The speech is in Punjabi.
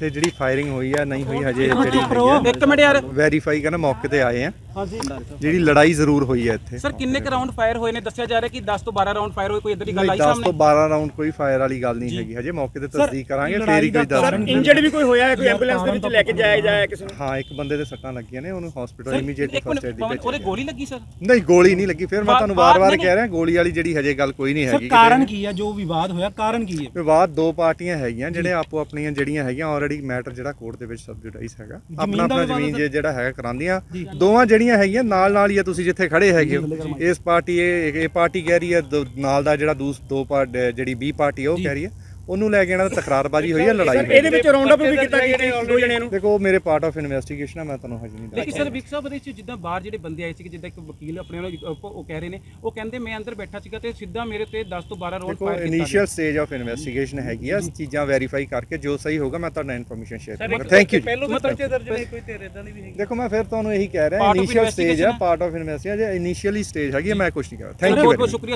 ਇੱਥੇ ਜਿਹੜੀ ਫਾਇਰਿੰਗ ਹੋਈ ਆ ਨਹੀਂ ਹੋਈ ਹਜੇ ਜਿਹੜੀ ਇੱਕ ਮਿੰਟ ਯਾਰ। ਵੈਰੀਫਾਈ ਕਰਨਾ ਮੌਕੇ ਤੇ ਆਏ ਆ। ਜਿਹੜੀ ਲੜਾਈ ਜ਼ਰੂਰ ਹੋਈ ਹੈ ਇੱਥੇ। ਸਰ ਕਿੰਨੇ ਕੁ ਰਾਉਂਡ ਫਾਇਰ ਹੋਏ ਨੇ? ਦੱਸਿਆ ਜਾ ਰਿਹਾ ਕਿ 10 ਤੋਂ 12 ਰਾਉਂਡ ਫਾਇਰ ਹੋਏ ਕੋਈ ਇਦਾਂ ਦੀ ਗੱਲ ਆਈ 10 ਸਾਹਮਣੇ? ਤੋਂ 12 ਰਾਉਂਡ ਕੋਈ ਫਾਇਰ ਵਾਲੀ ਗੱਲ ਨਹੀਂ ਹੈਗੀ। ਹਜੇ ਮੌਕੇ ਤੇ ਤਸਦੀਕ ਕਰਾਂਗੇ ਫੇਰ ਹੀ ਕੋਈ ਦੱਸ ਇੰਜਰਡ ਵੀ ਕੋਈ ਹੋਇਆ ਹੈ? ਕੋਈ ਐਂਬੂਲੈਂਸ ਦੇ ਵਿੱਚ ਲੈ ਕੇ ਜਾਇਆ ਜਾਇਆ ਕਿਸੇ ਨੂੰ? ਹਾਂ ਇੱਕ ਬੰਦੇ ਦੇ ਸੱਟਾਂ ਲੱਗੀਆਂ ਨੇ ਉਹਨੂੰ hospital sir, immediately first aid ਦੀ ਪਵਨ, ਉਹਦੇ ਗੋਲੀ ਲੱਗੀ ਸਰ ਨਹੀਂ ਗੋਲੀ ਨਹੀਂ ਲੱਗੀ ਫਿਰ ਮੈਂ ਤੁਹਾਨੂੰ ਵਾਰ-ਵਾਰ ਕਹਿ ਰਿਹਾ ਗੋਲੀ ਵਾਲੀ ਜਿਹੜੀ ਹਜੇ ਗੱਲ ਕੋਈ ਨਹੀਂ ਸਰ ਹੈਗੀ ਕਾਰਨ ਕੀ ਹੈ? ਜੋ ਵਿਵਾਦ ਹੋਇਆ ਕਾਰਨ ਕੀ ਹੈ? ਵਿਵਾਦ ਦੋ ਪਾਰਟੀਆਂ ਹੈਗੀਆਂ ਜਿਹੜੇ ਆਪੋ ਆਪਣੀਆਂ ਜਿਹੜੀਆਂ ਹੈਗੀਆਂ ਆਲਰੇਡੀ ਮੈਟਰ ਜਿਹੜਾ ਕੋਰਟ ਦੇ ਵਿੱਚ ਸਬਜੂਡਾਈਜ਼ ਹੈਗਾ। ਆਪਣਾ ਆਪਣਾ ਜ਼ਮੀਨ ਜੇ ਜਿਹੜਾ ਹੈਗਾ ਕਰਾਂਦੀਆਂ ਦੋਵਾਂ ਜਿਹੜੀਆਂ ਹੈਗੀਆਂ ਨਾਲ ਨਾਲ ਹੀ ਆ ਤੁਸੀਂ ਜਿੱਥੇ ਖੜੇ ਹੈਗੇ ਹੋ। ਇਸ ਪਾਰਟੀ ਇਹ ਇਹ ਪਾਰਟੀ ਕਹਿ ਰਹੀ ਹੈ ਨਾਲ ਦਾ ਜਿਹੜਾ ਦੂਸ ਦੋ ਪਾਰਟ ਜਿਹੜੀ ਬੀ ਪਾਰਟੀ ਉਹ ਕਹਿ ਰਹੀ ਹੈ ਉਹਨੂੰ ਲੈ ਕੇ ਇਹਨਾਂ ਦਾ ਤਕਰਾਰਬਾਜ਼ੀ ਹੋਈ ਹੈ ਲੜਾਈ ਹੋਈ ਹੈ। ਇਹਦੇ ਵਿੱਚ ਰਾਉਂਡ ਅਪ ਵੀ ਕੀਤਾ ਗਿਆ ਦੋ ਜਣਿਆਂ ਨੂੰ? ਦੇਖੋ ਉਹ ਮੇਰੇ ਪਾਰਟ ਆਫ ਇਨਵੈਸਟੀਗੇਸ਼ਨ ਹੈ ਮੈਂ ਤੁਹਾਨੂੰ ਹਜੇ ਨਹੀਂ ਦੱਸ ਲੇਕਿਨ ਸਰ ਵਿਕ ਸਾਹਿਬ ਇਹਦੇ ਵਿੱਚ ਜਿੱਦਾਂ ਬਾਹਰ ਜਿਹੜੇ ਬੰਦੇ ਆਏ ਸੀ ਜਿੱਦਾਂ ਇੱਕ ਵਕੀਲ ਆਪਣੇ ਅਹ, ਉਹ ਕਹਿ ਰਹੇ ਨੇ ਉਹ ਕਹਿੰਦੇ ਮੈਂ ਅੰਦਰ ਬੈਠਾ ਸੀਗਾ ਤੇ ਸਿੱਧਾ ਮੇਰੇ ਤੇ 10 ਤੋਂ 12 ਰਾਉਂਡ ਦੇਖੋ ਫਾਇਰ ਕੀਤਾ ਇਨੀਸ਼ੀਅਲ ਸਟੇਜ ਆਫ ਇਨਵੈਸਟੀਗੇਸ਼ਨ ਹੈਗੀ ਆ ਚੀਜ਼ਾਂ ਵੈਰੀਫਾਈ ਕਰਕੇ ਜੋ ਸਹੀ ਹੋਗਾ ਮੈਂ ਤੁਹਾਡਾ ਇਨਫੋਰਮੇਸ਼ਨ ਸ਼ੇਅਰ ਕਰਾਂਗਾ। ਥੈਂਕ ਯੂ ਪਹਿਲੋਂ ਵੀ ਪਰਚੇ ਦਰਜ ਨੇ ਕੋਈ ਤੇਰੇ ਇਦਾਂ ਦੀ ਵੀ ਦੇਖੋ ਮੈਂ ਫਿਰ ਤੁਹਾਨੂੰ ਇਹੀ ਕਹਿ ਰਿਹਾ Part of initial stage investigation part of investigation ਜੇ ਇਨੀਸ਼ੀਅਲੀ ਸਟੇਜ ਹੈਗੀ ਮੈਂ ਕੁਝ ਨਹੀਂ ਸਰ ਥੈਂਕ ਯੂ ਬਹੁਤ ਬਹੁਤ ਸ਼ੁਕਰੀਆ।